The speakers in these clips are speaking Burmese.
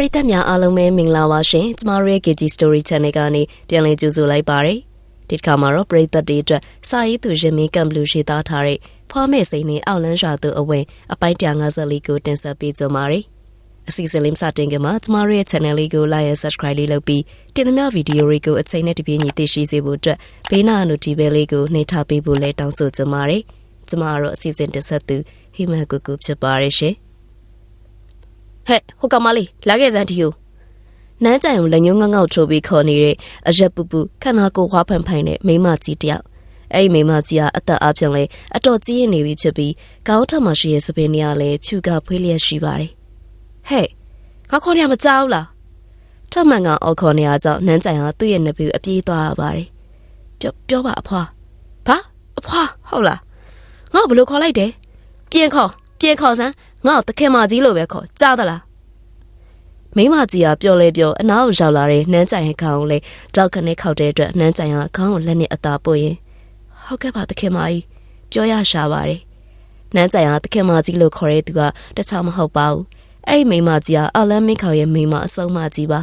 ရိသတ်များအားလုံးပဲမင်္ဂလာပါရှင်ကျမတို့ရဲ့ KG Story Channel ကနေပြန်လည်ကြိုဆိုလိုက်ပါရစေဒီတစ်ခါမှာတော့ပရိသတ်တွေအတွက်စာရေးသူရင်မင်းကံဘလူးရှိသားထားတဲ့ဖွားမဲ့စိန်နဲ့အောက်လန်းရွာသူအဝင်အပိုင်း154ကိုတင်ဆက်ပေးကြပါရစေအစီအစဉ်လေးစတင်ကြမှာကျမတို့ရဲ့ channel လေးကို like and subscribe လေးလုပ်ပြီးတင်သမျှဗီဒီယိုတွေကိုအချိန်နဲ့တပြေးညီသိရှိစေဖို့အတွက်ဘေးနား notification လေးကိုနှိပ်ထားပေးဖို့လည်းတောင်းဆိုကြပါရစေကျမတို့အစီအစဉ်တင်ဆက်သူဟိမန်ကူကူဖြစ်ပါရရှင် ဟဲ့ဟိုကောင်မလေးလာခဲ့စမ်းဒီကိုနန်းကြံကိုလက်ညှိုးငေါငေါထိုးပြီးခေါ်နေတဲ့အရက်ပူပူခန္ဓာကိုယ်ဝါဖန်ဖိုင်တဲ့မိမကြီးတယောက်အဲ့ဒီမိမကြီးကအသက်အပြင်းလဲအတော်ကြီးနေပြီဖြစ်ပြီးကောင်းထက်မှရှိရဲ့စပင်းနေရလဲဖြူကဖွေးလျက်ရှိပါတယ်ဟဲ့ငါခေါ်နေရမကြောက်လားထပ်မန်ကအော်ခေါ်နေရကြောင့်နန်းကြံကသူ့ရဲ့နှပူအပြေးသွားရပါတယ်ပြောပြောပါအဖွာဘာအဖွာဟုတ်လားငါ့ဘလို့ခေါ်လိုက်တယ်ပြင်ခေါ်ပြင်ခေါ်စမ်း ငါ့တခင်မကြီးလို့ပဲခေါ်ကြားသလားမိမကြီးကပြောလဲပြောအနားကိုရောက်လာတဲ့နန်းကြိုင်ရဲ့ခေါင်းကိုလေတောက်ခနဲ့ခောက်တဲ့အတွက်နန်းကြိုင်ကခေါင်းကိုလက်နဲ့အသာပို့ရင်ဟုတ်ကဲ့ပါတခင်မကြီးပြောရရှာပါတယ်နန်းကြိုင်ကတခင်မကြီးလို့ခေါ်တဲ့သူကတခြားမဟုတ်ပါဘူးအဲ့ဒီမိမကြီးကအော်လန်မိခေါင်ရဲ့မိမအစုံမကြီးပါ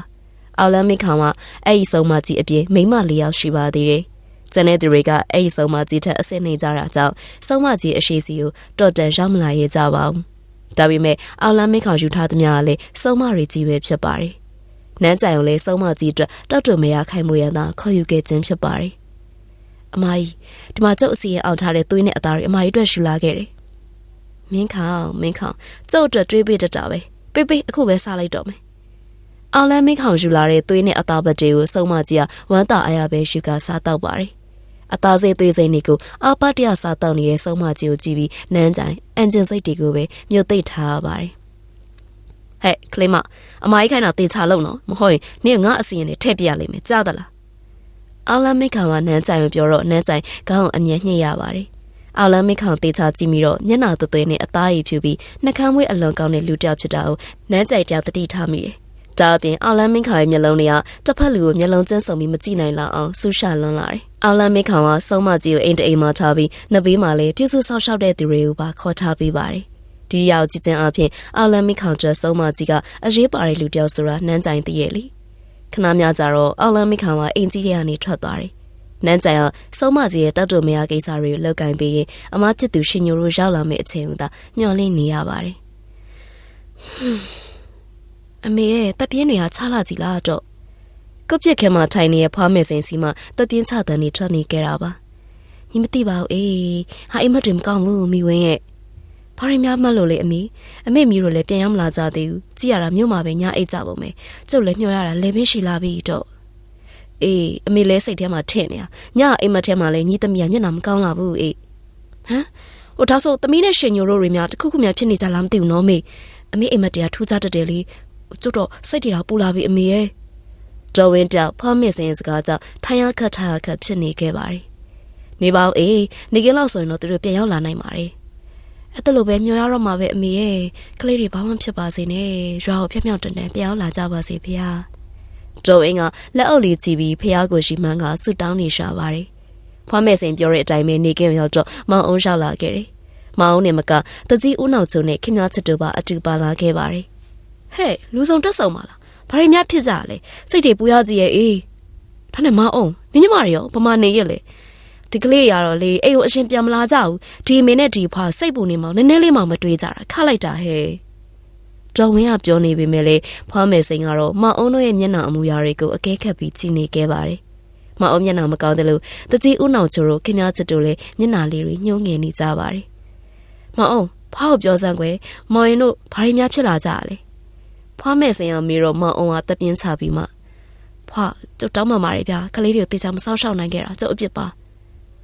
အော်လန်မိခေါင်ကအဲ့ဒီစုံမကြီးအပြင်မိမလေးယောက်ရှိပါသေးတယ်ကျန်တဲ့သူတွေကအဲ့ဒီဆုံးမကြီးထက်အဆင့်နေကြတာကြောင့်ဆုံးမကြီးအရှိစီကိုတော်တန်ရောက်မလာရဲ့ကြပါဘူး။ ဒါပေမဲ့အောင်လမ်းမိခေါင်ယူထားသမျှကလည်းဆုံးမတွေကြီးပဲဖြစ်ပါတယ်။နန်းကြိုင်ကိုလည်းဆုံးမကြီးအတွက်တောက်တူမရခိုင်မှုရန်သာခေါ်ယူခဲ့ခြင်းဖြစ်ပါတယ်။အမကြီးဒီမှာကျုပ်အစီရင်အောင်ထားတဲ့သွေးနဲ့အသားတွေအမကြီးအတွက်ရှူလာခဲ့တယ်။မင်းခေါင်မင်းခေါင်ကျုပ်အတွက်တွေးပေးတတ်တာပဲ။ပေးပေးအခုပဲစားလိုက်တော့မယ်။အောင်လမ်းမိခေါင်ယူလာတဲ့သွေးနဲ့အသားပတ်တွေကိုဆုံးမကြီးကဝမ်းသာအားရပဲရှူကစားတော့ပါတယ် အသားစိတ်သွေးစိတ်တွေကိုအာပတရစားတောက်နေတဲ့ဆုံးမကြီးကိုကြည့်ပြီးနန်းကြိုင်အန်ဂျင်စိတ်တွေကိုပဲမြုပ်သိပ်ထားရပါတယ်ဟဲ့ကလေးမအမကြီးခိုင်းတာတေချာလုံးနော်မဟုတ်ရင်နင်ငါအစီရင်နဲ့ထည့်ပြရလိမ့်မယ်ကြားသလားအော်လာမိခါကနန်းကြိုင်ကိုပြောတော့နန်းကြိုင်ခေါင်းအမြဲညှိရပါတယ်အော်လာမိခါတေချာကြည့်ပြီးတော့မျက်နှာသွသွဲနဲ့အသားရည်ဖြူပြီးနှကမ်းမွေးအလွန်ကောင်းတဲ့လူတစ်ယောက်ဖြစ်တာကိုနန်းကြိုင်တယောက်တတိထားမိတယ် ဒါအပြင်အောင်လန်းမင်းခါရဲ့မျက်လုံးတွေကတစ်ဖက်လူကိုမျက်လုံးကျန်းစုံပြီးမကြည့်နိုင်လောက်အောင်ဆူရှာလွန်းလာတယ်။အောင်လန်းမင်းခါကစုံမကြီးကိုအိမ်တအိမ်မှာထားပြီးနှစ်ဘေးမှာလည်းပြုစုဆောက်ရှောက်တဲ့သူတွေကိုပါခေါ်ထားပေးပါတယ်။ဒီရောက်ကြည့်ခြင်းအပြင်အောင်လန်းမင်းခါကျစုံမကြီးကအရေးပါတဲ့လူတယောက်ဆိုတာနှမ်းကြိုင်သိရဲ့လေ။ခဏများကြတော့အောင်လန်းမင်းခါကအိမ်ကြီးထဲကနေထွက်သွားတယ်။နန်းကြိုင်ကစုံမကြီးရဲ့တတ်တူမရကိစ္စတွေကိုလောက်ကင်ပေးရင်အမဖြစ်သူရှင်ညိုတို့ရောက်လာမယ့်အချိန်ကမျှော်လင့်နေရပါတယ်။ အမေရဲ့တပ်ပြင်းတွေကချလာကြည်လားတော့ကုတ်ပြက်ခဲမှာထိုင်နေတဲ့ဖွားမယ်စိန်စီမှာတပ်ပြင်းချတဲ့နေထွက်နေကြတာပါညီမသိပါဘူးအေးဟာအိမ်မတွေမကောင်းဘူးမိဝင်းရဲ့ဘာရင်းများမှတ်လို့လေအမေအမေမီတို့လည်းပြန်ရောက်မလာကြသေးဘူးကြည့်ရတာမြို့မှာပဲညအိတ်ကြပုံပဲကျုပ်လည်းမျှော်ရတာလေပင်းရှိလာပြီတော့အေးအမေလည်းစိတ်ထဲမှာထင်နေတာညအိမ်မထဲမှာလည်းညီသမီးကမျက်နှာမကောင်းလာဘူးအေးဟမ်ဟိုဒါဆိုသမီးနဲ့ရှင်ညိုတို့တွေများတခုခုများဖြစ်နေကြလားမသိဘူးနော်မေအမေအိမ်မတရားထူးခြားတတ်တယ်လေ ကျတော့စိတ်တွေတော့ပူလာပြီအမေရဲ့တော်ဝင်တောက်ဖမစ်စင်စကားကြောင့်ထိုင်ရခတ်ထားခတ်ဖြစ်နေခဲ့ပါတယ်နေပါဦးအေးနေကင်းလောက်ဆိုရင်တော့သူတို့ပြန်ရောက်လာနိုင်ပါတယ်အဲ့ဒါလိုပဲမျှော်ရတော့မှာပဲအမေရဲ့ကလေးတွေဘာမှဖြစ်ပါစေနဲ့ရွာကိုဖြတ်မြောက်တန်တန်ပြန်ရောက်လာကြပါစေဖေဟာတော်ဝင်ကလက်အုပ်လေးကြည့်ပြီးဖះကိုရှိမှန်းကဆူတောင်းနေရှာပါတယ်ဖွားမဲ့စင်ပြောတဲ့အတိုင်းပဲနေကင်းရောက်တော့မောင်အောင်ရောက်လာခဲ့တယ်မောင်နဲ့မကတကြီးဦးနောက်ကျုံနဲ့ခင်ဗျားချစ်တို့ပါအတူပါလာခဲ့ပါတယ် ဟဲ့လူဆောင်တက်ဆောင်ပါလားဘာတွေများဖြစ်ကြလဲစိတ်တွေပူရကြည့်ရဲ့အေးဒါနဲ့မအောင်နင်းညမတွေရောပမာနေရဲ့လေဒီကလေးရတော့လေအိမ်ကိုအရှင်ပြန်မလာကြဘူးဒီအမေနဲ့ဒီဖွာစိတ်ပူနေမှနည်းနည်းလေးမှမတွေးကြတာခါလိုက်တာဟဲ့တော်ဝင်းကပြောနေပေမဲ့လေဖွားမယ်စိန်ကတော့မအောင်တို့ရဲ့မျက်နှာအမူအရာတွေကိုအကဲခတ်ပြီးကြည့်နေခဲ့ပါတယ်မအောင်မျက်နှာမကောင်းတယ်လို့တကြီးဦးနောင်ချိုတို့ခင်ဗျားချစ်တို့လည်းမျက်နှာလေးတွေညှိုးငယ်နေကြပါတယ်မအောင်ဖောက်ပြောစမ်းကွယ်မော်ရင်တို့ဘာတွေများဖြစ်လာကြလဲ ဖွားမဲ့စင်အောင်မေးတော့မအောင်ကတပြင်းချပြီးမှဖွာကျုပ်တောင်းမှမာရဗျာကလေးတွေကိုတေချာမစောင့်ရှောက်နိုင်ခဲ့တာကျုပ်အပြစ်ပါ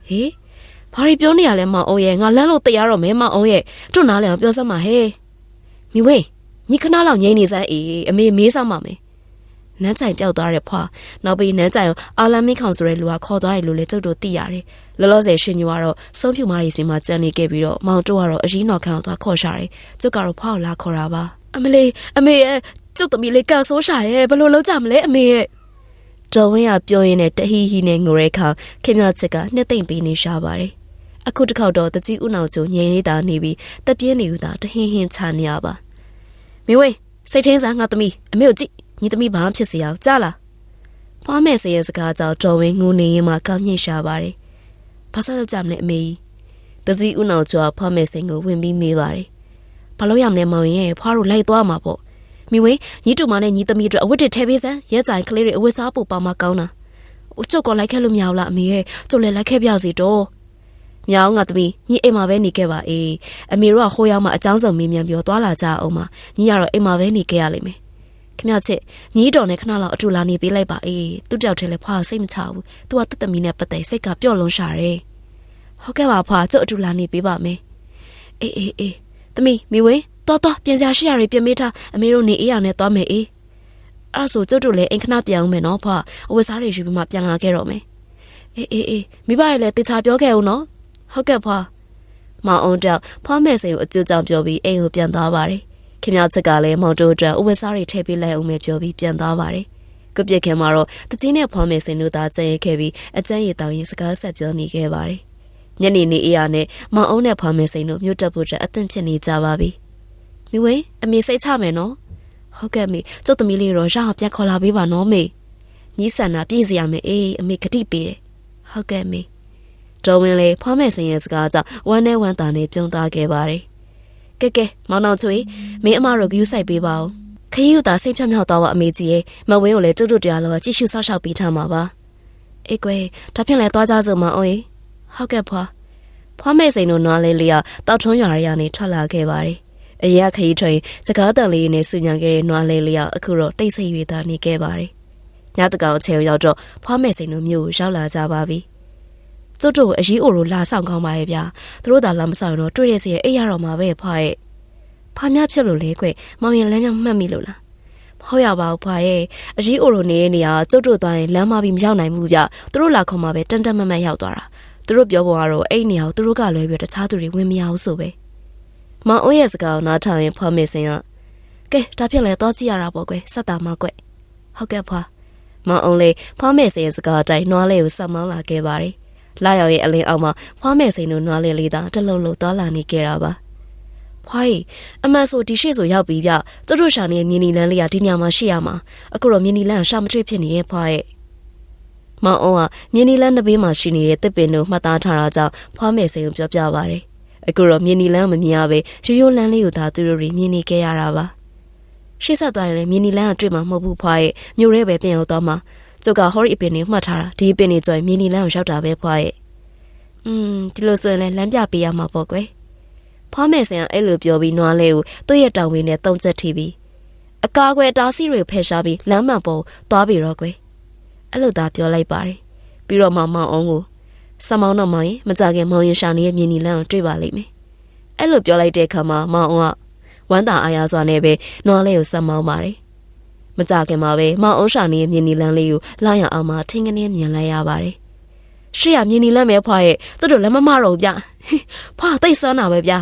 ဟေးဘာတွေပြောနေရလဲမအောင်ရဲ့ငါလမ်းလို့တရားတော့မဲမအောင်ရဲ့တို့နားလဲအောင်ပြောစမ်းပါဟဲ့မိဝေးညီခဏလောက်ငိမ့်နေစမ်းအေးအမေမေးစမ်းပါမယ်နန်းချိုင်ပျောက်သွားတဲ့ဖွာနောက်ပြီးနန်းချိုင်ကိုအာလန်မင်းခေါင်ဆိုတဲ့လူကခေါ်သွားတယ်လို့လည်းကျုပ်တို့သိရတယ်လောလောဆယ်ရှင်ညိုကတော့စုံဖြူမားရီစီမှာကြံနေခဲ့ပြီးတော့မောင်တို့ကတော့အရင်တော်ခံသွားခေါ်ရှာတယ်ကျုပ်ကတော့ဖွာကိုလာခေါ်တာပါ အမလေးအမေရဲ့ကျုပ်သမီးလေးကန်ဆိုးရှာရဲ့ဘယ်လိုလုပ်ကြမလဲအမေရဲ့တော်ဝင်းကပြောရင်းနဲ့တဟီဟီနဲ့ငိုရဲခါခင်ဗျာချစ်ကနှစ်သိမ့်ပေးနေရှာပါတယ်အခုတစ်ခေါက်တော့တကြီးဦးနောင်ချိုငြိမ်နေတာနေပြီးတပြင်းနေဦးတာတဟင်းဟင်းချနေရပါမင်းဝေးစိတ်ထင်းစားငါသမီးအမေကိုကြည့်ညီသမီးဘာမှဖြစ်စေအောင်ကြားလားဖွားမဲ့စင်ရဲ့စကားကြောင့်တော်ဝင်းငိုနေရင်မှကောင်းညှိရှာပါတယ်ဘာသာလုပ်ကြမလဲအမေကြီးတကြီးဦးနောက်ကျော်ဖွားမဲ့စင်ကိုဝင်ပြီးမေးပါတယ် မလုပ်ရမလဲမောင်ရဲ့ဖွားတို့လိုက်သွားမှာပေါ့မိဝင်းညီတူမနဲ့ညီသမီးတို့အဝတ်တွေထည့်ပေးစမ်းရဲကြိုင်ကလေးတွေအဝတ်စားပို့ပါမှကောင်းတာ။ဦးချုပ်ကလိုက်ခဲ့လို့မရဘူးလားအမေရဲ့ကျုပ်လည်းလိုက်ခဲ့ပြစီတော့။မြောင်ငါသမီးညီအိမ်မှာပဲနေခဲ့ပါအေး။အမေတို့ကဟိုရောက်မှအကြောင်းစုံမေးမြန်းပြောသွားလာကြအောင်မ။ညီကတော့အိမ်မှာပဲနေခဲ့ရလိမ့်မယ်။ခမချစ်ညီတော်နဲ့ခဏလောက်အတူလာနေပေးလိုက်ပါအေး။သူ့တောက်ထဲလည်းဖွာစိတ်မချဘူး။ तू ကတက်သမီးနဲ့ပတ်သက်စိတ်ကပျော့လွန်ရှာတယ်။ဟုတ်ကဲ့ပါဖွာကျုပ်အတူလာနေပေးပါမယ်။အေးအေးအေး သမီးမိဝင်းတော်တော်ပြန်စရာရှိရတွေပြင်မေးထားအမေတို့နေအေးရနဲ့သွားမယ်အေးအဲ့ဆိုကျုပ်တို့လည်းအိမ်ခဏပြန်အောင်မယ်နော်ဖွာအဝတ်စားတွေယူပြီးမှပြန်လာခဲ့တော့မယ်အေးအေးအေးမိဘရဲ့လည်းတေချာပြောခဲ့အောင်နော်ဟုတ်ကဲ့ဖွာမောင်အောင်တောက်ဖွာမဲ့စိန်ကိုအကျိုးကြောင့်ပြောပြီးအိမ်ကိုပြန်သွားပါတယ်ခင်ဗျားချက်ကလည်းမောင်တို့အတွက်အဝတ်စားတွေထည့်ပေးလိုက်အောင်မယ်ပြောပြီးပြန်သွားပါတယ်ကုပြက်ခင်မှာတော့တကြီးနဲ့ဖွာမဲ့စိန်တို့သာကြံရခဲ့ပြီးအကျန်းရည်တောင်းရင်စကားဆက်ပြောနေခဲ့ပါတယ် ညနေနေအေးရနဲ့မောင်အောင်နဲ့ဖွာမဲ့စိန်တို့မြို့တက်ဖို့အတွက်အသင့်ဖြစ်နေကြပါပြီမိဝေအမေစိတ်ချမယ်နော်ဟုတ်ကဲ့မေကျုပ်သမီးလေးတော့ရအောင်ပြန်ခေါ်လာပေးပါနော်မေညီဆန္ဒပြည့်စရာမယ်အေးအမေဂတိပေးတယ်ဟုတ်ကဲ့မေတော်ဝင်လေဖွားမဲ့စင်ရဲ့စကားကြောင့်ဝမ်းနဲ့ဝမ်းသာနဲ့ပြုံးသားခဲ့ပါတယ်ကဲကဲမောင်နှောင်ချွေမင်းအမတို့ဂယူးဆိုင်ပေးပါဦးခရီးဥသာစိတ်ဖြောင်းဖြောင်းသွားပါအမေကြီးရဲ့မဝင်းကိုလည်းကျွတ်တို့တရားလောကြည့်ရှုဆောက်ရှောက်ပေးထားမှာပါအေးကွယ်ဒါဖြင့်လည်းသွားကြစို့မအောင် ဟုတ်ကဲ့ဖွာဖွားမဲ့စိန်တို့နွားလေးလေးကတောက်ထွန်းရွာရရနေထွက်လာခဲ့ပါတယ်အရာခရီးထွင်စကားတန်လေးနဲ့ဆူညံခဲ့တဲ့နွားလေးလေးကအခုတော့တိတ်ဆိတ်၍သာနေခဲ့ပါတယ်ညတကောင်အချိန်ရောက်တော့ဖွားမဲ့စိန်တို့မြို့ကိုရောက်လာကြပါပြီကျွတ်တို့အရေးအိုလိုလာဆောင်ကောင်းပါရဲ့ဗျာသူတို့သာလာမဆောင်တော့တွေ့ရစီရဲ့အိပ်ရတော့မှာပဲဖွားရဲ့ဖာများဖြစ်လို့လေကွမောင်ရင်လမ်းမြောက်မှတ်မိလို့လားမဟုတ်ရပါဘူးဖွာရဲ့အကြီးအိုလိုနေတဲ့နေရာကျုပ်တို့သွားရင်လမ်းမပြီးမရောက်နိုင်ဘူးဗျသူတို့လာခေါ်မှာပဲတန်တန်မတ်မတ်ရောက်သွားတာ သူတို့ပြောပုံကတော့အဲ့နေရာကိုသူတို့ကလွဲပြီးတခြားသူတွေဝင်မရဘူးဆိုပဲမောင်အိုးရဲ့စကားကိုနားထောင်ရင်ဖွာမေစင်ကကဲဒါဖြစ်လဲတော့ကြည့်ရတာပေါ့ကွယ်စက်တာမကွယ်ဟုတ်ကဲ့ဖွာမောင်အိုးလေးဖွာမေစင်ရဲ့စကားအတိုင်းနွားလေးကိုဆက်မောင်းလာခဲ့ပါတယ်လာရောက်ရဲ့အလင်းအောက်မှာဖွာမေစင်တို့နွားလေးလေးသာတလုံးလုံးသွားလာနေခဲ့တာပါဖွားရီအမှန်ဆိုဒီရှိဆိုရောက်ပြီဗျသူတို့ရှာနေတဲ့မြင်းနီလန်းလေးကဒီညမှာရှိရမှာအခုတော့မြင်းနီလန်းရှာမတွေ့ဖြစ်နေရဲ့ဖွားရဲ့ မောင်အောင်ကမြင်းနီလန်းတစ်ဘေးမှာရှိနေတဲ့တစ်ပင်တို့မှတ်သားထားတာကြောင့်ဖွားမယ်စိန်ကိုပြောပြပါရတယ်အခုတော့မြင်းနီလန်းမမြင်ရပဲရိုးရိုးလန်းလေးကိုသာသူတို့တွေမြင်နေခဲ့ရတာပါရှေ့ဆက်သွားရင်လည်းမြင်းနီလန်းကတွေ့မှာမဟုတ်ဘူးဖွားရဲ့မြို့ရဲပဲပြန်ရောက်သွားမှာကျုပ်ကဟော်ရီအပင်တွေမှတ်ထားတာဒီအပင်တွေကြောင့်မြင်းနီလန်းကိုရောက်တာပဲဖွားရဲ့อืมဒီလိုဆိုရင်လည်းလမ်းပြပေးရမှာပေါ့ကွယ်ဖွားမယ်ဆင်ကအဲ့လိုပြောပြီးနွားလေးကိုသူ့ရဲ့တောင်ဝင်းနဲ့တုံးချက်ထိပြီးအကာအကွယ်တားစီတွေဖယ်ရှားပြီးလမ်းမှန်ပေါ်သွားပြီတော့ကွယ် အဲ့လိုသာပြောလိုက်ပါတယ်ပြီးတော့မှမောင်အောင်ကိုစမောင်းတော့မောင်ရင်မကြခင်မောင်ရင်ရှာနေရဲ့မြင်းနီလန်းကိုတွေ့ပါလိမ့်မယ်အဲ့လိုပြောလိုက်တဲ့အခါမှာမောင်အောင်ကဝမ်းသာအားရစွာနဲ့ပဲနွားလေးကိုစမောင်းပါတယ်မကြခင်မှာပဲမောင်အောင်ရှာနေရဲ့မြင်းနီလန်းလေးကိုလာရအောင်မှထင်းကနေမြင်လိုက်ရပါတယ်ရှေ့ရမြင်းနီလန်းပဲဖွာရဲ့ကျတို့လည်းမမတော့ဗျဖွာတိတ်ဆန်းတာပဲဗျ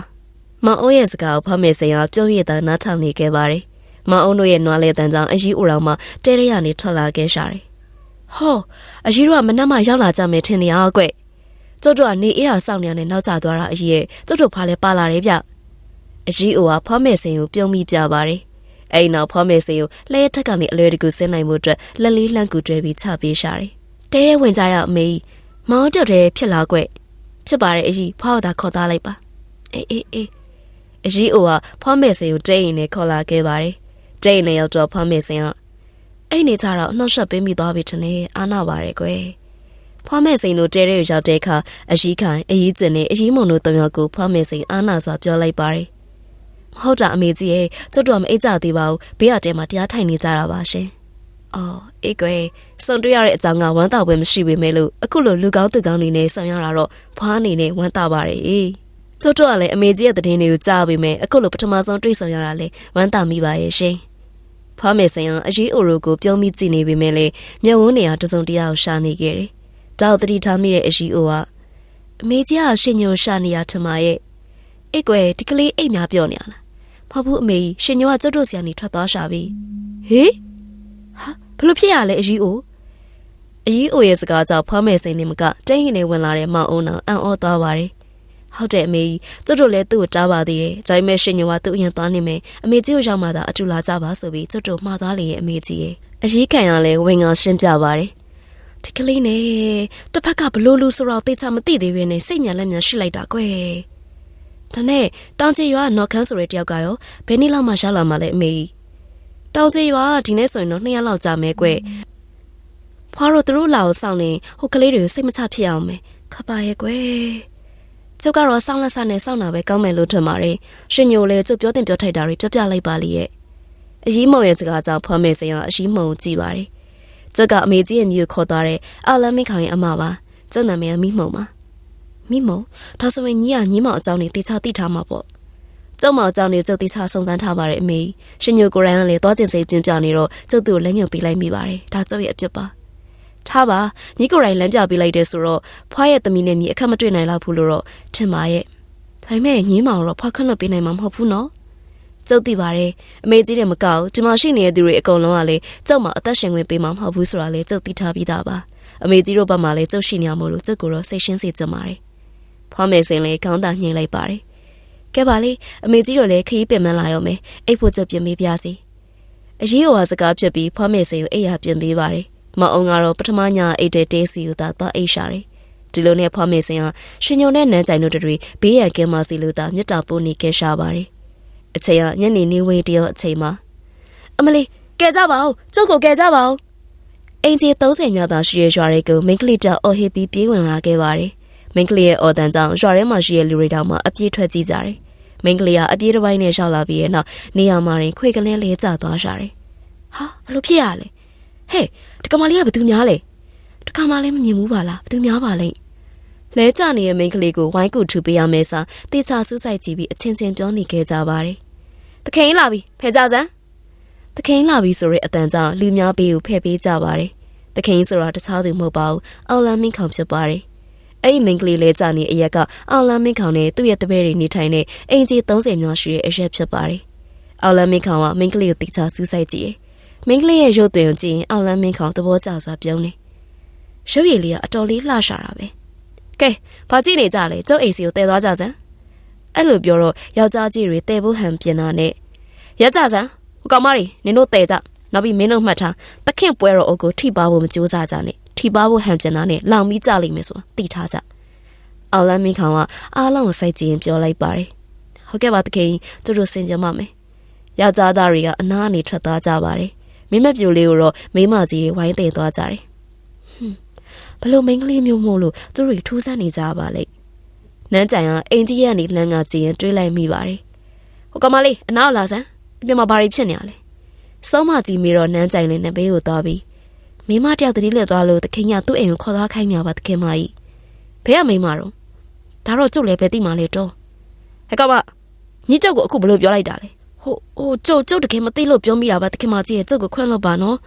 မောင်အောင်ရဲ့စကားကိုဖမ်းမေစင်အောင်ပြုံးရတဲ့နားထောင်နေခဲ့ပါတယ်မောင်အောင်တို့ရဲ့နွားလေးတန်းကြောင့်အကြီးဦးတော်မှတဲရရနေထွက်လာခဲ့ရှာတယ် ဟောအကြီးတို့ကမနှက်မှရောက်လာကြမယ်ထင်နေရကွကျုပ်တို့ကနေအေးတာစောင့်နေရနဲ့နောက်ကျသွားတာအကြီးရဲ့ကျုပ်တို့ဖားလဲပါလာတယ်ဗျအကြီးအိုကဖမ်းမေစင်ကိုပြုံးမိပြပါတယ်အဲ့နောက်ဖမ်းမေစင်ကိုလဲထက်ကနေအလွယ်တကူဆင်းနိုင်မှုအတွက်လက်လေးလှမ်းကူတွဲပြီးချပေးရှာတယ်တဲရဲဝင်ကြရအမေမောင်တောက်တဲ့ဖြစ်လာကွဖြစ်ပါတယ်အကြီးဖွားတာခေါ်သားလိုက်ပါအေးအေးအေးအကြီးအိုကဖွားမေစင်ကိုတဲရင်နဲ့ခေါ်လာခဲ့ပါတယ်တဲရင်နဲ့ရောက်တော့ဖွားမေစင်က အဲ့နေကြတော့နှောက်ရှက်ပေးမိသွားပြီထင်တယ်အာနာပါတယ်ကွယ်ဖွားမဲ့စိန်တို့တဲတဲ့ရောက်တဲ့အခါအကြီးခိုင်အကြီးကျင်နဲ့အကြီးမုံတို့တယောက်ကိုဖွားမဲ့စိန်အာနာစွာပြောလိုက်ပါတယ်မဟုတ်တာအမေကြီးရဲ့ကျုပ်တို့ကမအိတ်ကြသေးပါဘူးဘေးကတဲမှာတရားထိုင်နေကြတာပါရှင်အော်အေးကွယ်စုံတွေ့ရတဲ့အကြောင်းကဝမ်းသာပွဲမရှိပေမဲ့လို့အခုလိုလူကောင်းသူကောင်းနေနဲ့ဆောင်ရတာတော့ဖွားအနေနဲ့ဝမ်းသာပါတယ်ကျုပ်တို့ကလည်းအမေကြီးရဲ့သတင်းတွေကိုကြားပေမဲ့အခုလိုပထမဆုံးတွေ့ဆုံရတာလေဝမ်းသာမိပါရဲ့ရှင် ဖွားမယ်ဆိုင်အောင်အရေးအိုရိုကိုပြုံးမိကြည့်နေပေမဲ့လေမျက်ဝန်းနေရာတစုံတရာကိုရှာနေခဲ့တယ်။တောက်တတိထားမိတဲ့အရေးအိုကအမေကြီးကရှင်ညိုရှာနေရထမရဲ့အိတ်ကွယ်ဒီကလေးအိတ်များပြောနေရလား။ဖဘူးအမေကြီးရှင်ညိုကကျုပ်တို့ဆီကနေထွက်သွားရှာပြီ။ဟေးဟာဘလို့ဖြစ်ရလဲအရေးအိုအရေးအိုရဲ့စကားကြောင့်ဖွားမယ်စိန်နေမကတင်းရင်နေဝင်လာတဲ့မောင်အုံးအောင်အံ့ဩသွားပါတယ်။ ဟုတ်တယ်အမေကျုပ်တို့လည်းသူ့ကိုတားပါသေးတယ်ဒါပေမဲ့ရှင်ညဝသူ့အရင်သွားနေမယ်အမေကြီးကိုရောက်မှသာအတူလာကြပါဆိုပြီးကျုပ်တို့မှားသွားလေရဲ့အမေကြီးရဲ့အရေးခံရလဲဝင်ငါရှင်းပြပါတယ်ဒီကလေးနဲ့တစ်ဖက်ကဘလို့လူဆိုတော့သိချမသိသေးဘဲနဲ့စိတ်ညာလက်ညာရှိလိုက်တာကွယ်ဒါနဲ့တောင်ချေရွာနော်ခန်းဆိုတဲ့တယောက်ကရောဘယ်နည်းလောက်မှရောက်လာမှလဲအမေတောင်ချေရွာဒီနေ့ဆိုရင်တော့နှစ်ရက်လောက်ကြာမယ်ကွယ်ဖွားတော့သူတို့လာကိုစောင့်နေဟိုကလေးတွေကိုစိတ်မချဖြစ်အောင်မယ်ခပ်ပါရဲ့ကွယ် ကျုပ်ကတော့စောင့်လက်ဆနဲ့စောင့်တာပဲကောင်းမယ်လို့ထင်ပါတယ်ရှင်ညိုလည်းကျုပ်ပြောတင်ပြောထိုက်တာတွေပြောပြလိုက်ပါလိရဲ့အကြီးမုံရဲ့စကားကြောင့်ဖွားမယ်စင်ကအကြီးမုံကြည့်ပါတယ်ကျုပ်ကအမေကြီးရဲ့မြေကိုခေါ်သွားတဲ့အာလမင်းခေါင်ရဲ့အမပါကျုပ်နာမည်ကမိမုံပါမိမုံဒါဆိုရင်ညီကညီမအကြောင်းတွေတေချာသိထားမှာပေါ့ကျုပ်မအကြောင်းတွေကျုပ်တေချာစုံစမ်းထားပါတယ်အမေရှင်ညိုကိုရန်ကလည်းသွားကျင်စိတ်ပြင်းပြနေတော့ကျုပ်သူ့ကိုလက်ညှိုးပေးလိုက်မိပါတယ်ဒါကျုပ်ရဲ့အပြစ်ပါ ထားပါညီကိုရိုင်းလမ်းပြပေးလိုက်တဲ့ဆိုတော့ဖွားရဲ့သမီးနဲ့မိအခက်မတွေ့နိုင်လောက်ဘူးလို့တော့ထင်ပါရဲ့ဒါပေမဲ့ညီမတော့ဖွားခန့်လို့ပေးနိုင်မှာမဟုတ်ဘူးနော်ကျုပ်သိပါတယ်အမေကြီးတယ်မကောက်ဒီမှာရှိနေတဲ့သူတွေအကုန်လုံးကလေကျုပ်မှအသက်ရှင်ဝင်ပေးမှာမဟုတ်ဘူးဆိုတာလေကျုပ်သိထားပြီးသားပါအမေကြီးတို့ဘက်မှာလေကျုပ်ရှိနေရမို့လို့ကျုပ်ကိုတော့စိတ်ရှင်းစေချင်ပါတယ်ဖွားမယ်စင်လေခေါင်းသာညှိလိုက်ပါတယ်ကဲပါလေအမေကြီးတို့လည်းခရီးပင်မလာရောမယ်အိတ်ဖို့ကျုပ်ပြင်ပေးပြစီအရေးဟောစကားဖြစ်ပြီးဖွားမယ်စင်ကိုအိတ်ရပြင်ပေးပါတယ် မအောင်ကတော့ပထမညအိတ်တဲ့တေးစီကိုသာသွားအိတ်ရှာတယ်ဒီလိုနဲ့ဖွားမယ်စင်ဟာရှင်ညုံနဲ့နန်းကြိုင်တို့တွေဘေးရန်ကင်းမစီလို့သာမြတ်တာပို့နေခဲ့ရှာပါတယ်အချိန်ကညနေနေဝေးတရောအချိန်မှာအမလေးကဲကြပါဦးကျုပ်ကိုကဲကြပါဦးအင်ဂျီ30မြောက်သာရှိရရွာတွေကိုမိန်းကလေးတောက်အော်ဟစ်ပြီးပြေးဝင်လာခဲ့ပါတယ်မိန်းကလေးရဲ့အော်တန်ကြောင့်ရွာထဲမှာရှိတဲ့လူတွေတောင်မှအပြေးထွက်ကြည့်ကြတယ်မိန်းကလေးကအပြေးတစ်ပိုင်းနဲ့ရှောက်လာပြီးရဲ့နောက်နေရာမှာရင်ခွေကလေးလေးကျသွားရှာတယ်ဟာဘလို့ဖြစ်ရလဲ ဟဲ့ဒီကမလေးကဘသူများလဲဒီကမလေးမမြင်ဘူးပါလားဘသူများပါလဲလဲကြနေတဲ့မိန်းကလေးကိုဝိုင်းကူထူပေးရမယ်စာတေချာစူးစိုက်ကြည့်ပြီးအချင်းချင်းပြောနေခဲ့ကြပါတယ်။တခင်လာပြီဖဲကြစမ်း။တခင်လာပြီဆိုတဲ့အတန်ကြောင့်လူများပေးကိုဖဲပေးကြပါတယ်။တခင်ဆိုတာတခြားသူမဟုတ်ပါဘူး။အော်လန်မင်းခေါင်ဖြစ်ပါတယ်။အဲ့ဒီမိန်းကလေးလဲကြနေအရက်ကအော်လန်မင်းခေါင်နဲ့သူ့ရဲ့တပည့်တွေနေထိုင်တဲ့အင်ဂျီ30မျိုးရှိတဲ့အရက်ဖြစ်ပါတယ်။အော်လန်မင်းခေါင်ကမိန်းကလေးကိုတေချာစူးစိုက်ကြည့်တယ်။ မိန်းကလေးရဲ့ရုပ်သွင်ကိုကြည့်ရင်အော်လန်မင်းခေါင်သဘောကျစွာပြုံးနေ။ရုပ်ရည်လေးကအတော်လေးလှရှာတာပဲ။ကဲဘာကြည့်နေကြလဲကျုပ်အိမ်စီကိုတည်သွားကြစမ်းအဲ့လိုပြောတော့ယောက်ျားကြီးတွေတည်ဖို့ဟန်ပြင်တာနဲ့ရက်ကြစမ်းဟိုကောင်မတွေနင်တို့တည်ကြနောက်ပြီးမင်းတို့မှတ်ထားတခင်ပွဲတော်အုပ်ကိုထိပါဖို့မကြိုးစားကြနဲ့ထိပါဖို့ဟန်ပြင်တာနဲ့လောင်ပြီးကြလိမ့်မယ်ဆိုတာသိထားကြအောင်လမ်းမင်းခေါင်ကအားလုံးကိုစိုက်ကြည့်ရင်ပြောလိုက်ပါတယ်ဟုတ်ကဲ့ပါတခင်ကျတို့စင်ကြမမယ်ယောက်ျားသားတွေကအနားအနေထွက်သွားကြပါတယ် မင်းမပြိုလေးကိုတော့မိမကြီးတွေဝိုင်းတည်သွားကြတယ်ဘလို့မိန်းကလေးမျိုးမို့လို့သူတို့ထူးဆန်းနေကြပါလိမ့်နန်းကြိုင်ကအင်ကြီးရဲ့ကနေလမ်းကကြည့်ရင်တွေးလိုက်မိပါတယ်ဟိုကမလေးအနောက်လာစမ်းဒီမှာဘာတွေဖြစ်နေရလဲစောမကြီးမေတော့နန်းကြိုင်လေးနဲ့ဘေးကိုသွားပြီးမိမတယောက်တတိလက်သွားလို့တခင်ကသူ့အိမ်ကိုခေါ်သွားခိုင်းနေပါတခင်မကြီးဘယ်ကမိမတော့ဒါတော့ကျုပ်လည်းပဲသိမှလေတော့ဟဲ့ကမညီကျုပ်ကိုအခုဘလို့ပြောလိုက်တာလဲ ဟိုဟိုကျုပ်ကျုပ်တခင်မသိလို့ပြောမိတာပါတခင်မကြီးရဲ့ကျုပ်ကိုခွန့်လို့ပါနော်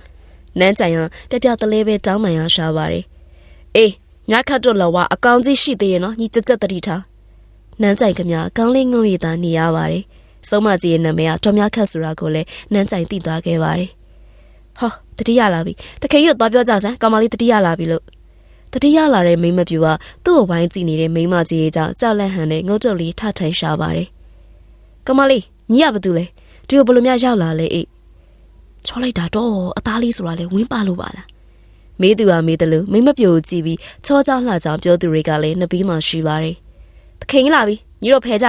နန်းကြိုင်ကပြပြတလေးပဲတောင်းမှန်ရရှာပါတယ်အေးညခတ်တော့လောကအကောင်ကြီးရှိသေးရဲ့နော်ညီကြက်ကြက်တတိထားနန်းကြိုင်ကမြအကောင်လေးငုံရည်သားနေရပါတယ်စုံမကြီးရဲ့နာမည်ကတော်များခတ်ဆိုတာကိုလည်းနန်းကြိုင်သိသွားခဲ့ပါတယ်ဟောတတိယလာပြီတခင်ရွတ်သွားပြောကြစမ်းကောင်မလေးတတိယလာပြီလို့တတိယလာတဲ့မိမပြူကသူ့ကိုဝိုင်းကြည့်နေတဲ့မိမကြီးရဲ့ကြောင့်ကြောက်လန့်ဟန်နဲ့ငုတ်တုတ်လေးထထိုင်ရှာပါတယ်ကောင်မလေး ညီရဘာတူလဲဒီကိုဘလို့များရောက်လာလဲအေးချောလိုက်တာတော့အသားလေးဆိုတာလေဝင်းပါလို့ပါလားမေးသူဟာမေးတယ်လို့မိမပြိုကြည့်ပြီးချောကြောင်လှကြောင်ပြောသူတွေကလည်းနှပီးမှရှိပါတယ်။သခင်လာပြီညီတို့ဖဲကြ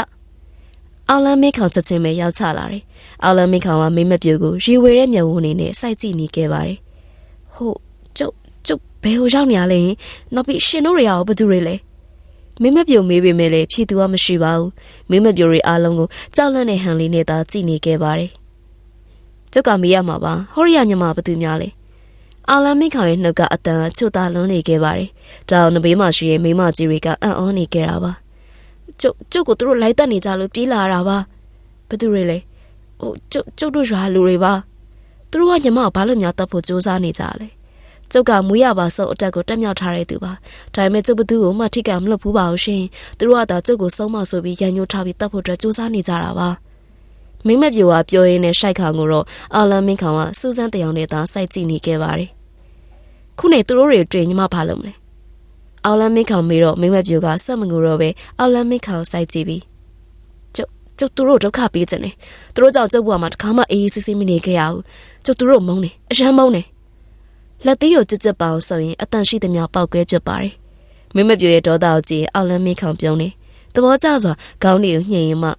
။အောင်လန်းမင်းခေါင်ချက်ချင်းပဲရောက်ချလာတယ်။အောင်လန်းမင်းခေါင်ကမိမပြိုကိုရီဝေတဲ့မျက်ဝန်းနေနဲ့စိုက်ကြည့်နေခဲ့ပါတယ်။ဟုတ်ကျုပ်ကျုပ်ဘယ်ဟိုရောက်နေရလဲ။နောက်ပြီးရှင်တို့တွေရောဘသူတွေလဲ။ မိမပြိုမေးပေမဲ့လည်းဖြေသူကမရှိပါဘူး။မိမပြိုတွေအားလုံးကိုကြောက်လန့်တဲ့ဟန်လေးနဲ့သာကြည့်နေခဲ့ပါတယ်။ကျုပ်ကမေးရမှာပါ။ဟောရီယာညမဘသူများလဲ။အာလန်မိခေါင်ရဲ့နှုတ်ကအတန်ချွတ်သားလွန်းနေခဲ့ပါတယ်။ဒါအောင်နဘေးမှာရှိတဲ့မိမကြီးတွေကအံ့ဩနေခဲ့တာပါ။ကျုပ်ကျုပ်ကိုသူတို့လိုက်တက်နေကြလို့ပြေးလာတာပါ။ဘသူတွေလဲ။ဟိုကျုပ်ကျုပ်တို့ရွာလူတွေပါ။သူတို့ကညီမကိုဘာလို့များတတ်ဖို့စူးစမ်းနေကြလဲ။ ကျုပ်ကမွေးရပါဆုံးအတက်ကိုတက်မြောက်ထားတဲ့သူပါ။ဒါပေမဲ့ကျုပ်ဘသူကိုမှထိကမလွတ်ဘူးပါဘူးရှင်။သူတို့ကသာကျုပ်ကိုဆုံးမဆိုပြီးရန်ညှိုးထားပြီးတတ်ဖို့အတွက်စူးစမ်းနေကြတာပါ။မိမပြိုကပြောရင်းနဲ့ရှိုက်ခေါင်ကိုတော့အာလန်မင်းခေါင်ကစူးစမ်းတယောင်နဲ့သာစိုက်ကြည့်နေခဲ့ပါတယ်ခုနေသူတို့တွေတွေ့ညီမဘာလုပ်မလဲအောက်လန်းမင်းခေါင်မေးတော့မိမပြိုကစက်မငူတော့ပဲအောက်လန်းမင်းခေါင်စိုက်ကြည့်ပြီးကျုပ်ကျုပ်သူတို့ဒုက္ခပေးခြင်းလေသူတို့ကြောင့်ကျုပ်ဘဝမှာတခါမှအေးအေးဆေးဆေးမနေခဲ့ရဘူးကျုပ်သူတို့မုန်းနေအရန်မုန်းနေ လက်သေးကိုကြစ်ကြစ်ပါအောင်ဆိုရင်အတန်ရှိသမျှပေါက်ကွဲပြစ်ပါတယ်မိမပြိုရဲ့ဒေါသကိုကြည့်အောက်လန်းမင်းခေါင်ပြုံးနေသဘောကျစွာခေါင်းတွေကိုညှိရင်မှ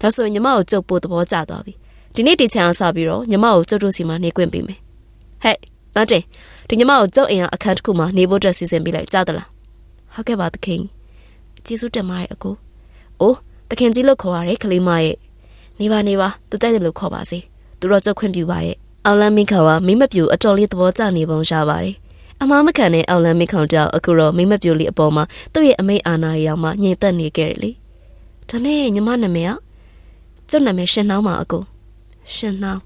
ဒါဆိုရင်ညီမကိုကျုပ်ပို့သဘောကျသွားပြီဒီနေ့တေချာအောင်စပြီးတော့ညီမကိုကျုပ်တို့စီမှာနေခွင့်ပေးမယ်ဟဲ့တန်းတင်ဒီညီမကိုကျုပ်အိမ်ကအခန်းတစ်ခုမှာနေဖို့အတွက်စီစဉ်ပေးလိုက်ကြားသလားဟုတ်ကဲ့ပါသခင်ကျေးဇူးတင်ပါတယ်အကိုအိုးသခင်ကြီးလို့ခေါ်ရတယ်ကလေးမရဲ့နေပါနေပါသူတိုက်တယ်လို့ခေါ်ပါစေသူတော့ကျုပ်ခွင့်ပြုပါရဲ့ အောင်လန်းမင်းခေါ်ကမိမပြူအတော်လေးသဘောကျနေပုံရပါတယ်အမားမခံတဲ့အောင်လန်းမင်းခေါကြောင့်အခုတော့မိမပြူလေးအပေါ်မှာသူ့ရဲ့အမိတ်အာဏာတွေအောင်မှညှိသက်နေခဲ့တယ်လေဒါနဲ့ညီမနာမည်ကကျုပ်နာမည်ရှင်နှောင်းပါအကိုရှင်နှောင်း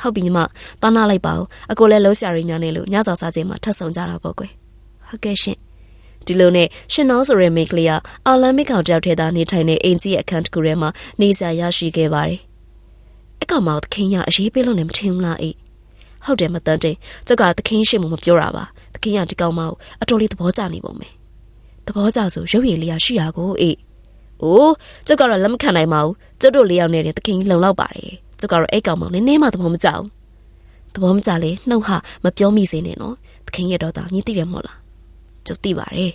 ဟုတ်ပြီညီမတောင်းနာလိုက်ပါဦးအကိုလည်းလုံးဆရာကြီးများနေလို့ညစာစားချိန်မှာထပ်ဆောင်ကြတာပေါ့ကွယ်ဟုတ်ကဲ့ရှင်ဒီလိုနဲ့ရှင်နောင်းဆိုရဲမိတ်ကလေးကအော်လန်မစ်ကောင်တယောက်ထဲသာနေထိုင်နေအိမ်ကြီးရဲ့အခန်းတစ်ခုထဲမှာနေစာရရှိခဲ့ပါတယ် အကောင်မောင်သခင်ရအရေးပေးလို့လည်းမထင်ဘူးလားအေးဟုတ်တယ်မတန်တဲ့ကျုပ်ကသခင်ရှိမှမပြောတာပါသခင်ရဒီကောင်မောင်အတော်လေးသဘောကျနေပုံပဲသဘောကျဆိုရုပ်ရည်လေးရရှိရကိုအေးအိုးကျုပ်ကတော့လက်မခံနိုင်ပါဘူးကျုပ်တို့လေးယောက်နဲ့သခင်လုံလောက်ပါတယ်ကျုပ်ကတော့အဲ့ကောင်မောင်နည်းနည်းမှသဘောမကျဘူးသဘောမကျလေနှုတ်ဟာမပြောမိစေနဲ့နော်သခင်ရဲ့တော့တာညီသိတယ်မဟုတ်လားကျုပ်သိပါတယ်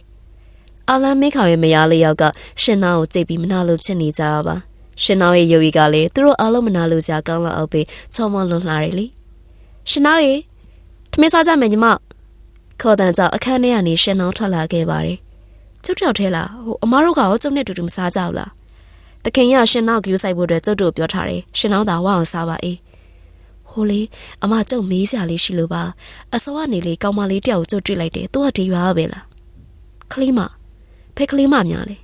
အာလန်မင်းခေါင်ရဲ့မယားလေးယောက်ကရှင်နာကိုကြိတ်ပြီးမနာလို့ဖြစ်နေကြတာပါ ရှင်နာရဲ့ယုံကြည်ကလည်းသူတို့အားလုံးမနာလို့စရာကောင်းလောက်အောင်ပဲချော်မလွန်လှတယ်လေရှင်နာရဲ့ထမင်းစားကြမယ်ညီမခေါ်တန်ကြောင့်အခန်းထဲကနေရှင်နောင်းထွက်လာခဲ့ပါတယ်ကျုပ်တယောက်ထဲလားဟိုအမားတို့ကရောကျုပ်နဲ့တူတူမစားကြဘူးလားတခင်ရရှင်နောက်ကျူးဆိုင်ဖို့အတွက်ကျုပ်တို့ပြောထားတယ်ရှင်နောင်းသာဝအောင်စားပါအေးဟိုလေအမကျုပ်မေးစရာလေးရှိလို့ပါအစောကနေလေကောင်းမလေးတယောက်ကိုကျုပ်တွေ့လိုက်တယ်သူကဒီရွာပဲလားခလေးမဖဲခလေးမများလေ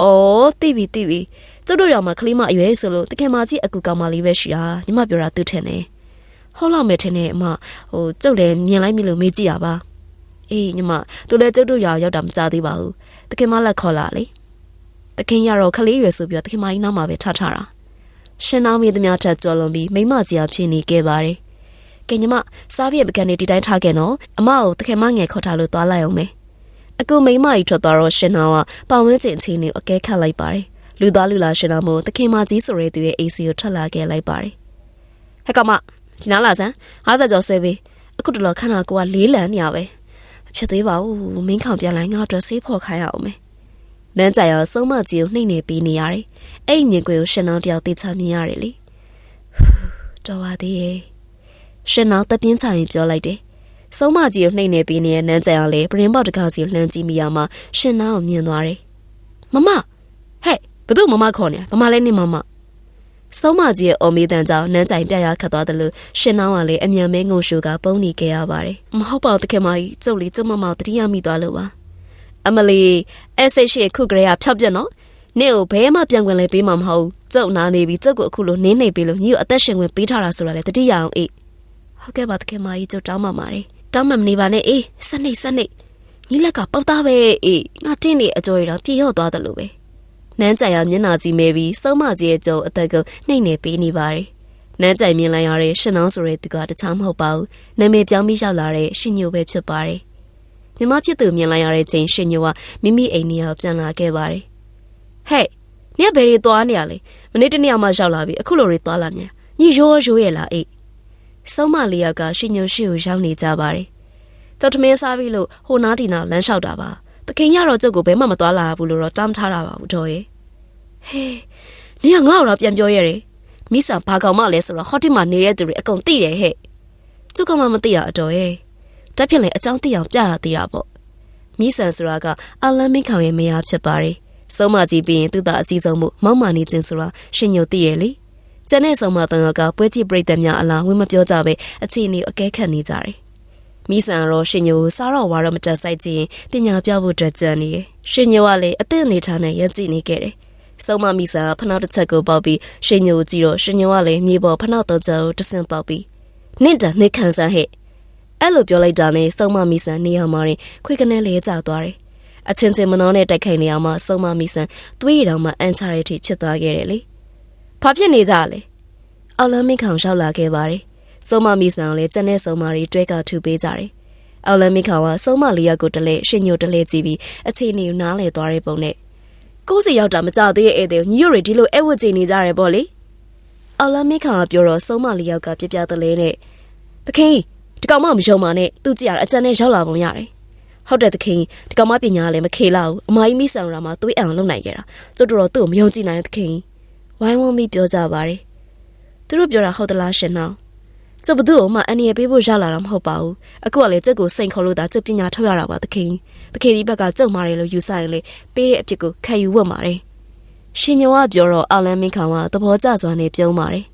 အော်တိပြီတိပြီကျုပ်တို့ရောမှာခလေးမအရွယ်ဆိုလို့တခင်မကြီးအကူကောင်းမလေးပဲရှိတာညီမပြောတာသူထင်တယ်ဟုတ်လောက်မယ်ထင်တယ်အမဟိုကျုပ်လည်းမြင်လိုက်ပြီလို့မေးကြည့်ရပါအေးညီမသူလည်းကျုပ်တို့ရွာရောက်တာမကြသေးပါဘူးတခင်မလက်ခေါ်လာလေတခင်ရတော့ခလေးရွယ်ဆိုပြီးတော့တခင်မကြီးနောက်မှာပဲထားထားတာရှင်နောင်းမိသမျှထက်ကြော်လွန်ပြီးမိမကြီးအဖြစ်နေခဲ့ပါတယ်။ကဲညီမစားပြည့်ပကံနေဒီတိုင်းထားခဲ့နော်။အမကိုတခင်မငယ်ခေါ်ထားလို့သွားလိုက်အောင်မယ်။ အခုမိမကြီးထွက်သွားတော့ရှင်နောင်းကပဝန်းကျင်ချင်းကိုအကဲခတ်လိုက်ပါတယ်။လူသားလူလာရှင်နောင်းမို့တခင်မကြီးဆိုရဲသူရဲ့အိစီကိုထွက်လာခဲ့လိုက်ပါတယ်။ဟဲ့ကမဒီနားလာစမ်း50ကျော်ဆွဲပေးအခုတလောခဏကိုကလေးလံနေရပဲ။ဖြစ်သေးပါဘူးမင်းခေါင်ပြန်လိုက်ငါတို့ဆေးဖော်ခိုင်းရအောင်မယ်။နန်းကြရဆုံးမကြီးကိုနှိမ့်နေပြီးနေရတယ်။အဲ့မြင်ကွယ်ကိုရှင်နောင်းတယောက်သိချမြင်ရတယ်လေ။တော်ပါသေးရဲ့။ရှင်နောင်းတပြင်းချရင်ပြောလိုက်တယ်။ ဆုံးမကြီးကိုနှိမ့်နေပြီးနေတဲ့နန်းကြရလေပရင်ပေါက်တကားစီကိုလှမ်းကြည့်မိရမှာရှင်နောင်းကိုမြင်သွားတယ်။မမဟဲ့ဘသူမမခေါ်နေမမလည်းနေမမဆုံးမကြီးရဲ့အော်မေးတန်ကြောင့်နန်းကြိုင်ပြရခတ်သွားတယ်လို့ရှင်နောင်းကလည်းအမြန်မဲငုံရှူကပုံနေခဲ့ရပါတယ်။မဟုတ်ပါဘူးတခင်မကြီးကျုပ်လေးကျုပ်မမကိုတတိယမိသွားလို့ပါ။အမလီအဲ့စိတ်ရှိခုကလေးကဖြောက်ပြက်နော်နေ့ကိုဘဲမှပြန်ဝင်လဲပေးမှာမဟုတ်ကျုပ်နာနေပြီကျုပ်ကိုအခုလိုနင်းနေပြီလို့ညီကိုအသက်ရှင်ဝင်ပေးထားတာဆိုတာလေတတိယအောင်အေးဟုတ်ကဲ့ပါတခင်မကြီးကျုပ်တောင်းပါပါတယ် တောင်းမှမနေပါနဲ့အေးစနိတ်စနိတ်ညီလက်ကပေါက်သားပဲအေးငါတင်းနေအကြော်ရတော့ပြေရော့သွားတယ်လို့ပဲနန်းကြိုင်ရမျက်နာကြီးမဲပြီးစုံမကြီးရဲ့ကျုံအသက်ကနှိမ့်နေပေးနေပါတယ်နန်းကြိုင်မြင်လိုက်ရတဲ့ရှင်နောင်းဆိုတဲ့သူကတခြားမဟုတ်ပါဘူးနာမည်ပြောင်းပြီးရောက်လာတဲ့ရှင်ညိုပဲဖြစ်ပါတယ်ညီမဖြစ်သူမြင်လိုက်ရတဲ့ချိန်ရှင်ညိုကမိမိအိမ်နေရာပြန်လာခဲ့ပါတယ်ဟဲ့နင်ကဘယ်ရီသွားနေရလဲမနေ့တနေ့မှရောက်လာပြီအခုလိုတွေသွားလာမြန်ညီရိုးရိုးရဲ့လားအေး စုံမလေးယောက်ကရှင်ညိုရှိကိုရောက်နေကြပါတယ်ကျောက်ထမင်းစားပြီးလို့ဟိုနားဒီနာလမ်းလျှောက်တာပါတခင်ရတော့ကျုပ်ကိုဘဲမှမသွားလာဘူးလို့တော့တောင်းထားတာပါဘူးတော်ရဲ့ဟေးနင်ကငါ့ကိုတော့ပြန်ပြောရတယ်မိဆန်ဘာကောင်မလဲဆိုတော့ဟော့တီမှာနေတဲ့သူတွေအကုန်သိတယ်ဟဲ့ကျုပ်ကမှမသိရအတော်ရဲ့တက်ဖြစ်လေအကြောင်းသိအောင်ပြရသေးတာပေါ့မိဆန်ဆိုတာကအလန်မင်းခေါင်ရဲ့မယားဖြစ်ပါတယ်ဆုံးမကြည့်ပြီးရင်သူ့သားအကြီးဆုံးမှုမောက်မာနေခြင်းဆိုတာရှင်ညိုသိရလေ ကျန်တဲ့ဆုံးမတန်ကပွဲကြည့်ပြိတ္တများအလားဝင်မပြောကြပဲအခြေအနေအကဲခတ်နေကြတယ်မိဆန်ရောရှင်ညိုစားတော့ဝါတော့မတက်ဆိုင်ကြည့်ရင်ပညာပြဖို့အတွက်ကြံနေတယ်ရှင်ညိုကလည်းအသင့်အနေထားနဲ့ရကြည့်နေခဲ့တယ်ဆုံးမမိဆန်ကဖနောက်တစ်ချက်ကိုပေါက်ပြီးရှင်ညိုကြည့်တော့ရှင်ညိုကလည်းမြေပေါ်ဖနောက်တော့ချက်ကိုတဆင့်ပေါက်ပြီးနင့်တန်နေခံစားဟဲ့အဲ့လိုပြောလိုက်တာနဲ့ဆုံးမမိဆန်နေရာမှာခွေကနေလဲကျသွားတယ်အချင်းချင်းမနှောနဲ့တိုက်ခိုက်နေအောင်မှဆုံးမမိဆန်သွေးရည်တော်မှအန်ချရတီဖြစ်သွားခဲ့တယ်လေ။ ဘာဖြစ်နေကြလဲ။အော်လမ်းမင်းခေါင်လျှောက်လာခဲ့ပါတယ်။ဆုံးမမိဆန်လည်းကျန်တဲ့ဆုံးမတွေတွဲကထူပေးကြတယ်။အောက်လန်းမိခေါင်ကစုံမလေးယောက်ကိုတလဲရှင်ညိုတလဲကြည့်ပြီးအခြေအနေကိုနားလည်သွားတဲ့ပုံနဲ့ကိုးစီရောက်တာမကြသေးရဲ့ဧည့်သည်ကိုညီတို့တွေဒီလိုအဲ့ဝတ်ကြည့်နေကြရဲပေါ့လေအောက်လန်းမိခေါင်ကပြောတော့စုံမလေးယောက်ကပြပြတလဲနဲ့သခင်ဒီကောင်မမယုံပါနဲ့သူကြည့်ရအကြံနဲ့ရောက်လာပုံရတယ်ဟုတ်တယ်သခင်ဒီကောင်မပညာလည်းမခေလာဘူးအမကြီးမိဆန်ရာမှာသွေးအောင်လုပ်နိုင်ခဲ့တာကျုပ်တို့တော့သူ့ကိုမယုံကြည်နိုင်တဲ့သခင် ဝိုင်းဝန်းပြီးပြောကြပါတယ်သူတို့ပြောတာဟုတ်သလားရှင်နောင်ကျုပ်ဘသူ့ကိုမှအန်ရပေးဖို့ရလာတာမဟုတ်ပါဘူးအခုကလည်းကျုပ်ကိုစိန်ခေါ်လို့ဒါကျုပ်ပညာထုတ်ရတာပါသခင်သခင်ဒီဘက်ကကျုပ်မာတယ်လို့ယူဆရင်လေပေးတဲ့အဖြစ်ကိုခံယူဝတ်ပါတယ်ရှင်ညောကပြောတော့အာလန်မင်းခေါင်ကသဘောကျစွာနဲ့ပြုံးပါတယ်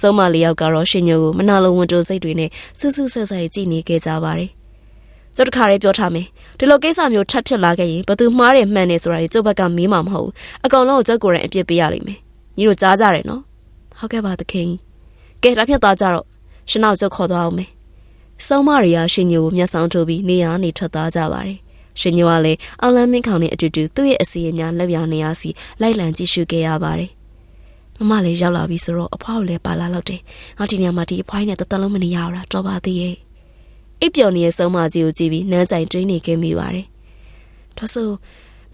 ဆုံးမလေးယောက်ကတော့ရှင်ညိုကိုမနာလိုဝန်တိုစိတ်တွေနဲ့စူးစူးဆက်ဆက်ကြည့်နေခဲ့ကြပါတယ်။ကျုပ်တခါလေးပြောထားမယ်။ဒီလိုကိစ္စမျိုးထပ်ဖြစ်လာခဲ့ရင်ဘသူမှားတယ်မှန်တယ်ဆိုတာကြီးကျုပ်ဘက်ကမေးမှာမဟုတ်ဘူး။အကောင်လုံးကိုကျုပ်ကိုယ်တိုင်အပြစ်ပေးရလိမ့်မယ်။ ညီတို့ကြားကြတယ်နော်။ဟုတ်ကဲ့ပါသခင်။ကဲဒါဖြင့်သွားကြတော့ရှင်နောက်ကျုပ်ခေါ်သွားအောင်မယ်။ဆုံးမရီယာရှင်ညိုကိုမျက်စောင်းထိုးပြီးနေရာနေထွက်သွားကြပါတယ်။ရှင်ညိုကလည်းအောင်လန်းမင်းခေါင်နဲ့အတူတူသူ့ရဲ့အစီအများလက်ပြနေရစီလိုက်လံကြည့်ရှုခဲ့ရပါတယ်။မမလည်းရောက်လာပြီဆိုတော့အဖွားကိုလည်းပါလာတော့တယ်။ငါဒီနေရာမှာဒီအဖွားနဲ့တသက်လုံးမနေရတော့တော်ပါသေးရဲ့။အိပ်ပျော်နေတဲ့ဆုံးမကြီးကိုကြည့်ပြီးနန်းကြိုင်တွေးနေခဲ့မိပါတယ်။ဒါဆို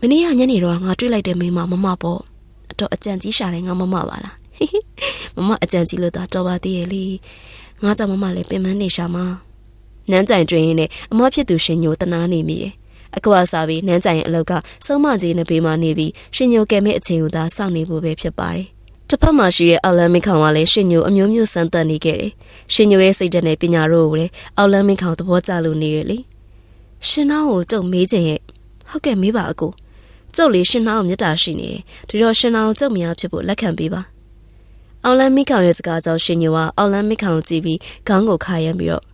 မနေ့ကညနေတော့ငါတွေ့လိုက်တဲ့မိန်းမမမပေါ့။အ တော့အကြံကြီးရှာတယ်ငါမမပါလား။မမအကြံကြီးလို့သာတော်ပါသေးရဲ့လေ။ငါကြောင့်မမလည်းပင်မနေရှာမှာ။နန်းကြိုင်တွေးရင်းနဲ့အမဖြစ်သူရှင်ညိုတနာနေမိတယ်။အကွာစားပြီးနန်းကြိုင်ရဲ့အလောက်ကဆုံးမကြီးနဲ့ပေးမနေပြီးရှင်ညိုကဲမဲ့အချိန်ကိုသာစောင့်နေဖို့ပဲဖြစ်ပါတယ်။တစ်ဖက်မှာရှိတဲ့အော်လန်မင်းခေါင်ကလည်းရှင်ညိုအမျိုးမျိုးစမ်းသပ်နေခဲ့တယ်။ရှင်ညိုရဲ့စိတ်ဓာတ်နဲ့ပညာတို့ကိုလည်းအော်လန်မင်းခေါင်သဘောကျလို့နေတယ်လေ။ရှင်နာကိုကြုံမေးခြင်းရဲ့ဟုတ်ကဲ့မေးပါအကို။ ကျုပ်လေးရှင်နာကိုမြတ်တာရှိနေတယ်။ဒီတော့ရှင်နာကိုကြုံမရဖြစ်ဖို့လက်ခံပေးပါ။အော်လန်မင်းခေါင်ရဲ့စကားကြောင့်ရှင်ညိုကအော်လန်မင်းခေါင်ကိုကြည့်ပြီးခေါင်းကိုခါရမ်းပြီးတော့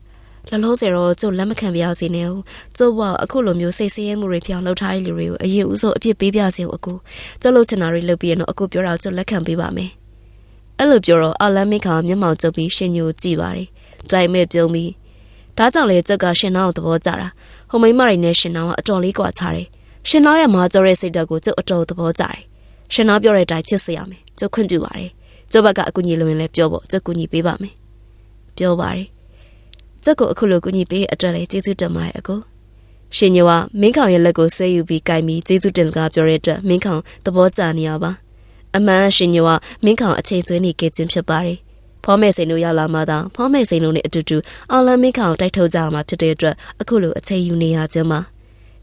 လလုံးစေတော့ကျုပ်လက်မခံပြရစီနဲ့ဦးကျုပ်ကအခုလိုမျိုးစိတ်ဆင်းရဲမှုတွေပြောင်းလှုပ်ထားတဲ့လူတွေကိုအရင်ဦးဆုံးအပြစ်ပေးပြစေဦးအကိုကျုပ်လှုပ်ချင်တာတွေလုပ်ပြီးရင်တော့အကိုပြောတာကိုကျုပ်လက်ခံပေးပါမယ်အဲ့လိုပြောတော့အလန်မိခါမျက်မှောင်ကျုပ်ပြီးရှင်ညိုကြည့်ပါတယ်တိုင်မဲ့ပြုံးပြီးဒါကြောင့်လေကျုပ်ကရှင်နောင်ကိုသဘောကျတာဟိုမိမတွေနဲ့ရှင်နောင်ကအတော်လေးကွာခြားတယ် ရှင်နောင်ရဲ့မာကြောတဲ့စိတ်ဓာတ်ကိုကျုပ်အတော်သဘောကျတယ်ရှင်နောင်ပြောတဲ့အတိုင်းဖြစ်စေရမယ်ကျုပ်ခွင့်ပြုပါတယ်ကျုပ်ဘက်ကအကူကြီးလိုရင်လည်းပြောဖို့ကျုပ်ကူညီပေးပါမယ်ပြောပါတယ်ကျုပ်ကိုအခုလိုကူညီပေးတဲ့အတွက်လည်းကျေးဇူးတင်ပါတယ်အကိုရှင်ညိုကမင်းခေါင်ရဲ့လက်ကိုဆွဲယူပြီးကြိုင်ပြီးကျေးဇူးတင်စကားပြောတဲ့အတွက်မင်းခေါင်သဘောကျနေရပါအမှန်ရှင်ညိုကမင်းခေါင်အချိန်ဆွဲနေခဲ့ခြင်းဖြစ်ပါတယ်ဖောမဲစိန်တို့ရောက်လာမှသာဖောမဲစိန်တို့နဲ့အတူတူအောင်လန်းမင်းခေါင်တိုက်ထုတ်ကြမှာဖြစ်တဲ့အတွက်အခုလိုအချိန်ယူနေရခြင်းပါ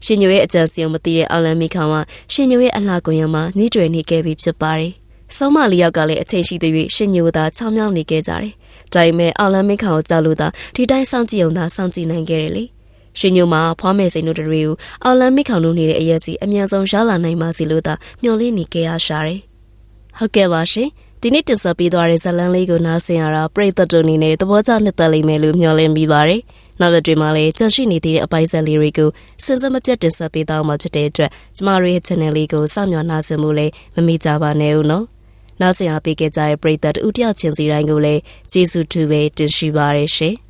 ရှင်ညိုရဲ့အကြံစီအောင်မသိတဲ့အောင်လန်းမင်းခေါင်ကရှင်ညိုရဲ့အလှကွန်ရမှာညှိတွယ်နေခဲ့ပြီးဖြစ်ပါတယ်ဆုံးမလေးယောက်ကလည်းအချိန်ရှိသေး၍ရှင်ညိုသာချောင်းမြောင်းနေခဲ့ကြတယ်။ဒါပေမဲ့အော်လန်မင်းခေါင်ကိုကြောက်လို့သာဒီတိုင်းစောင့်ကြည့်အောင်သာစောင့်ကြည့်နိုင်ခဲ့တယ်လေ။ရှင်ညိုမှာဖွားမယ်စိန်တို့တွေကိုအော်လန်မင်းခေါင်တို့နေတဲ့အရက်စီအမြန်ဆုံးရလာနိုင်ပါစီလို့သာမျှော်လင့်နေကြရရှာတယ်။ဟုတ်ကဲ့ပါရှင်။ဒီနေ့တင်ဆက်ပေးသွားတဲ့ဇာတ်လမ်းလေးကိုနားဆင်ရတာပရိသတ်တို့အနေနဲ့သဘောကျနှစ်သက်လိမ့်မယ်လို့မျှော်လင့်မိပါတယ်။ နောက်ရက်တွေမှာလည်းကြန့်ရှိနေသေးတဲ့အပိုင်းဆက်လေးတွေကိုစဉ်စမပြတ်တင်ဆက်ပေးသွားမှာဖြစ်တဲ့အတွက်ကျမတို့ရဲ့ channel လေးကိုစောင့်မျှော်နှားဆင်မှုလည်းမမေ့ကြပါနဲ့ဦးနော်။နောက်ဆင်အားပေးခဲ့ကြတဲ့ပရိသတ်ဦးတယောက်ချင်းစီတိုင်းကိုလည်းကျေးဇူးတူပဲတင်ရှိပါရရှင်။